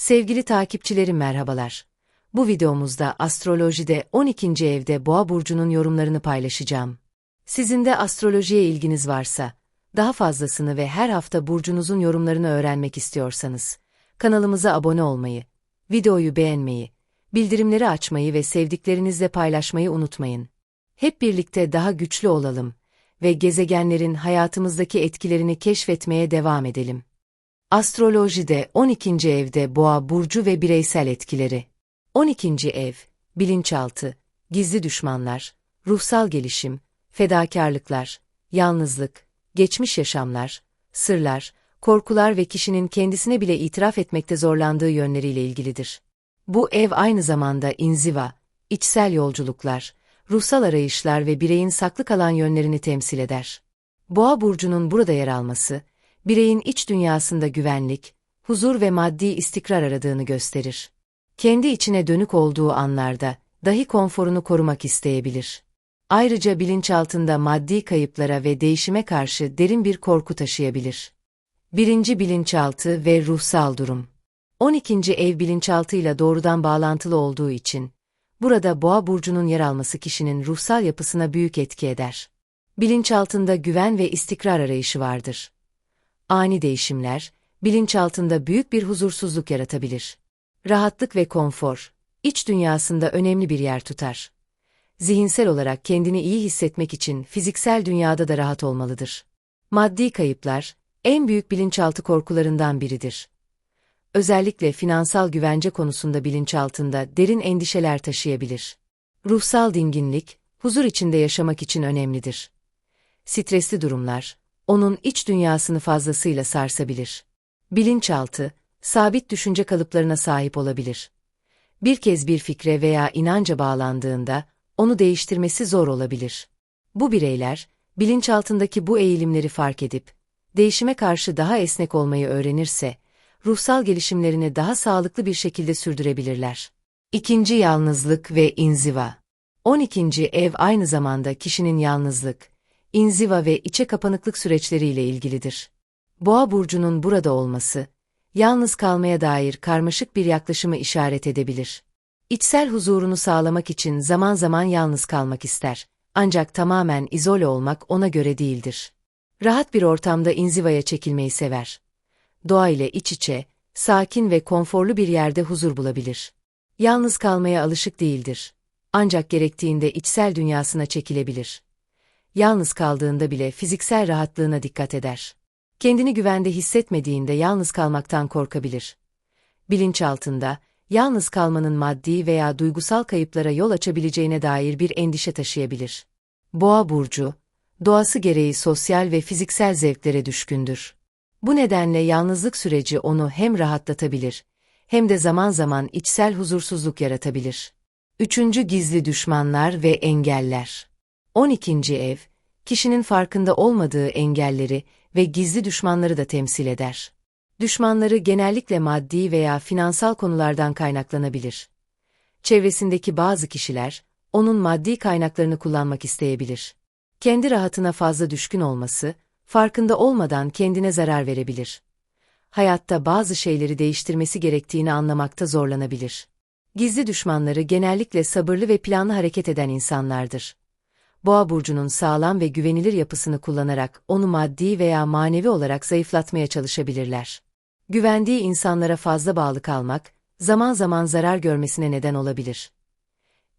Sevgili takipçilerim merhabalar. Bu videomuzda astrolojide 12. evde Boğa burcunun yorumlarını paylaşacağım. Sizin de astrolojiye ilginiz varsa, daha fazlasını ve her hafta burcunuzun yorumlarını öğrenmek istiyorsanız, kanalımıza abone olmayı, videoyu beğenmeyi, bildirimleri açmayı ve sevdiklerinizle paylaşmayı unutmayın. Hep birlikte daha güçlü olalım ve gezegenlerin hayatımızdaki etkilerini keşfetmeye devam edelim. Astrolojide 12. evde Boğa burcu ve bireysel etkileri. 12. ev, bilinçaltı, gizli düşmanlar, ruhsal gelişim, fedakarlıklar, yalnızlık, geçmiş yaşamlar, sırlar, korkular ve kişinin kendisine bile itiraf etmekte zorlandığı yönleriyle ilgilidir. Bu ev aynı zamanda inziva, içsel yolculuklar, ruhsal arayışlar ve bireyin saklı kalan yönlerini temsil eder. Boğa burcunun burada yer alması, bireyin iç dünyasında güvenlik, huzur ve maddi istikrar aradığını gösterir. Kendi içine dönük olduğu anlarda, dahi konforunu korumak isteyebilir. Ayrıca bilinçaltında maddi kayıplara ve değişime karşı derin bir korku taşıyabilir. Birinci bilinçaltı ve ruhsal durum. 12. ev bilinçaltıyla doğrudan bağlantılı olduğu için, burada boğa burcunun yer alması kişinin ruhsal yapısına büyük etki eder. Bilinçaltında güven ve istikrar arayışı vardır. Ani değişimler, bilinçaltında büyük bir huzursuzluk yaratabilir. Rahatlık ve konfor, iç dünyasında önemli bir yer tutar. Zihinsel olarak kendini iyi hissetmek için fiziksel dünyada da rahat olmalıdır. Maddi kayıplar, en büyük bilinçaltı korkularından biridir. Özellikle finansal güvence konusunda bilinçaltında derin endişeler taşıyabilir. Ruhsal dinginlik, huzur içinde yaşamak için önemlidir. Stresli durumlar, onun iç dünyasını fazlasıyla sarsabilir. Bilinçaltı, sabit düşünce kalıplarına sahip olabilir. Bir kez bir fikre veya inanca bağlandığında, onu değiştirmesi zor olabilir. Bu bireyler, bilinçaltındaki bu eğilimleri fark edip, değişime karşı daha esnek olmayı öğrenirse, ruhsal gelişimlerini daha sağlıklı bir şekilde sürdürebilirler. İkinci yalnızlık ve inziva. 12. ev aynı zamanda kişinin yalnızlık, inziva ve içe kapanıklık süreçleriyle ilgilidir. Boğa burcunun burada olması, yalnız kalmaya dair karmaşık bir yaklaşımı işaret edebilir. İçsel huzurunu sağlamak için zaman zaman yalnız kalmak ister. Ancak tamamen izole olmak ona göre değildir. Rahat bir ortamda inzivaya çekilmeyi sever. Doğa ile iç içe, sakin ve konforlu bir yerde huzur bulabilir. Yalnız kalmaya alışık değildir. Ancak gerektiğinde içsel dünyasına çekilebilir yalnız kaldığında bile fiziksel rahatlığına dikkat eder. Kendini güvende hissetmediğinde yalnız kalmaktan korkabilir. Bilinçaltında, yalnız kalmanın maddi veya duygusal kayıplara yol açabileceğine dair bir endişe taşıyabilir. Boğa burcu, doğası gereği sosyal ve fiziksel zevklere düşkündür. Bu nedenle yalnızlık süreci onu hem rahatlatabilir, hem de zaman zaman içsel huzursuzluk yaratabilir. Üçüncü gizli düşmanlar ve engeller. 12. ev, kişinin farkında olmadığı engelleri ve gizli düşmanları da temsil eder. Düşmanları genellikle maddi veya finansal konulardan kaynaklanabilir. Çevresindeki bazı kişiler, onun maddi kaynaklarını kullanmak isteyebilir. Kendi rahatına fazla düşkün olması, farkında olmadan kendine zarar verebilir. Hayatta bazı şeyleri değiştirmesi gerektiğini anlamakta zorlanabilir. Gizli düşmanları genellikle sabırlı ve planlı hareket eden insanlardır. Boğa burcunun sağlam ve güvenilir yapısını kullanarak onu maddi veya manevi olarak zayıflatmaya çalışabilirler. Güvendiği insanlara fazla bağlı kalmak, zaman zaman zarar görmesine neden olabilir.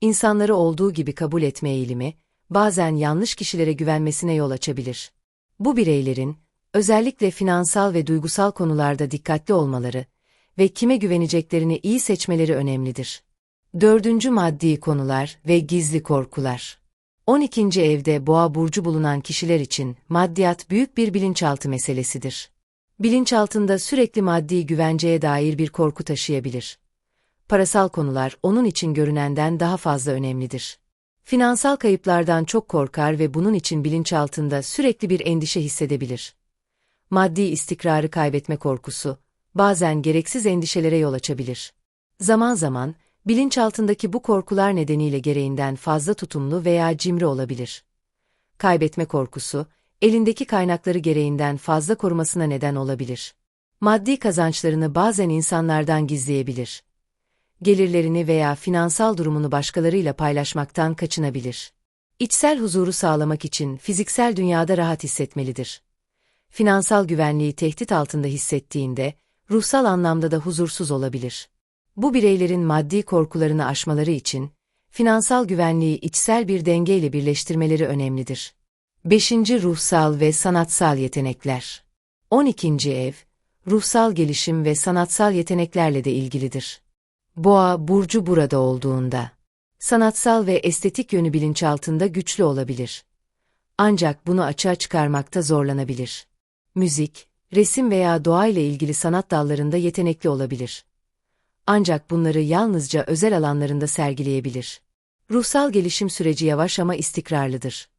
İnsanları olduğu gibi kabul etme eğilimi, bazen yanlış kişilere güvenmesine yol açabilir. Bu bireylerin, özellikle finansal ve duygusal konularda dikkatli olmaları ve kime güveneceklerini iyi seçmeleri önemlidir. Dördüncü maddi konular ve gizli korkular. 12. evde boğa burcu bulunan kişiler için maddiyat büyük bir bilinçaltı meselesidir. Bilinçaltında sürekli maddi güvenceye dair bir korku taşıyabilir. Parasal konular onun için görünenden daha fazla önemlidir. Finansal kayıplardan çok korkar ve bunun için bilinçaltında sürekli bir endişe hissedebilir. Maddi istikrarı kaybetme korkusu, bazen gereksiz endişelere yol açabilir. Zaman zaman, bilinçaltındaki bu korkular nedeniyle gereğinden fazla tutumlu veya cimri olabilir. Kaybetme korkusu, elindeki kaynakları gereğinden fazla korumasına neden olabilir. Maddi kazançlarını bazen insanlardan gizleyebilir. Gelirlerini veya finansal durumunu başkalarıyla paylaşmaktan kaçınabilir. İçsel huzuru sağlamak için fiziksel dünyada rahat hissetmelidir. Finansal güvenliği tehdit altında hissettiğinde, ruhsal anlamda da huzursuz olabilir. Bu bireylerin maddi korkularını aşmaları için, finansal güvenliği içsel bir dengeyle birleştirmeleri önemlidir. 5. Ruhsal ve sanatsal yetenekler 12. ev, ruhsal gelişim ve sanatsal yeteneklerle de ilgilidir. Boğa, burcu burada olduğunda, sanatsal ve estetik yönü bilinçaltında güçlü olabilir. Ancak bunu açığa çıkarmakta zorlanabilir. Müzik, resim veya doğayla ilgili sanat dallarında yetenekli olabilir. Ancak bunları yalnızca özel alanlarında sergileyebilir. Ruhsal gelişim süreci yavaş ama istikrarlıdır.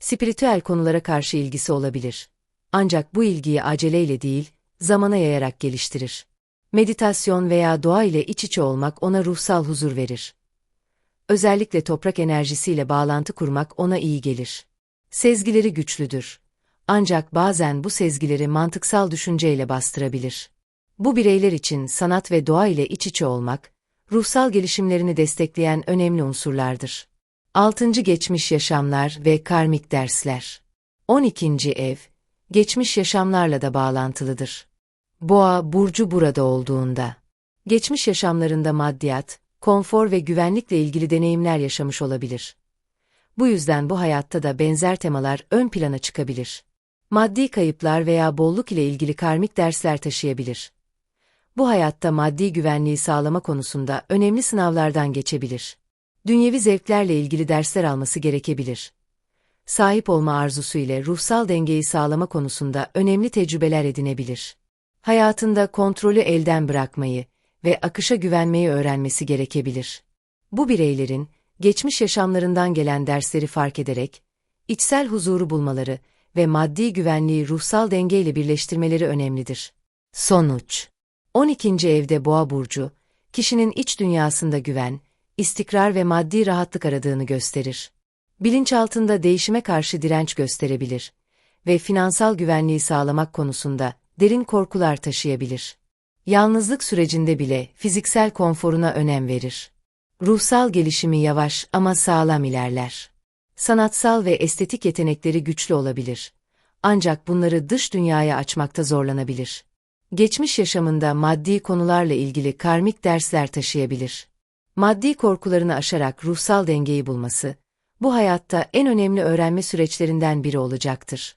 Spiritüel konulara karşı ilgisi olabilir. Ancak bu ilgiyi aceleyle değil, zamana yayarak geliştirir. Meditasyon veya doğa ile iç içe olmak ona ruhsal huzur verir. Özellikle toprak enerjisiyle bağlantı kurmak ona iyi gelir. Sezgileri güçlüdür. Ancak bazen bu sezgileri mantıksal düşünceyle bastırabilir. Bu bireyler için sanat ve doğa ile iç içe olmak, ruhsal gelişimlerini destekleyen önemli unsurlardır. 6. Geçmiş yaşamlar ve karmik dersler 12. ev, geçmiş yaşamlarla da bağlantılıdır. Boğa, burcu burada olduğunda, geçmiş yaşamlarında maddiyat, konfor ve güvenlikle ilgili deneyimler yaşamış olabilir. Bu yüzden bu hayatta da benzer temalar ön plana çıkabilir. Maddi kayıplar veya bolluk ile ilgili karmik dersler taşıyabilir. Bu hayatta maddi güvenliği sağlama konusunda önemli sınavlardan geçebilir. Dünyevi zevklerle ilgili dersler alması gerekebilir. Sahip olma arzusu ile ruhsal dengeyi sağlama konusunda önemli tecrübeler edinebilir. Hayatında kontrolü elden bırakmayı ve akışa güvenmeyi öğrenmesi gerekebilir. Bu bireylerin, geçmiş yaşamlarından gelen dersleri fark ederek, içsel huzuru bulmaları ve maddi güvenliği ruhsal dengeyle birleştirmeleri önemlidir. Sonuç 12. evde Boğa burcu, kişinin iç dünyasında güven, istikrar ve maddi rahatlık aradığını gösterir. Bilinçaltında değişime karşı direnç gösterebilir ve finansal güvenliği sağlamak konusunda derin korkular taşıyabilir. Yalnızlık sürecinde bile fiziksel konforuna önem verir. Ruhsal gelişimi yavaş ama sağlam ilerler. Sanatsal ve estetik yetenekleri güçlü olabilir. Ancak bunları dış dünyaya açmakta zorlanabilir. Geçmiş yaşamında maddi konularla ilgili karmik dersler taşıyabilir. Maddi korkularını aşarak ruhsal dengeyi bulması, bu hayatta en önemli öğrenme süreçlerinden biri olacaktır.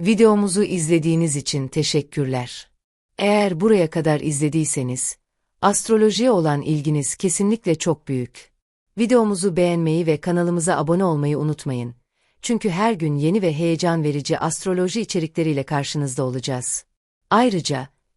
Videomuzu izlediğiniz için teşekkürler. Eğer buraya kadar izlediyseniz, astrolojiye olan ilginiz kesinlikle çok büyük. Videomuzu beğenmeyi ve kanalımıza abone olmayı unutmayın. Çünkü her gün yeni ve heyecan verici astroloji içerikleriyle karşınızda olacağız. Ayrıca,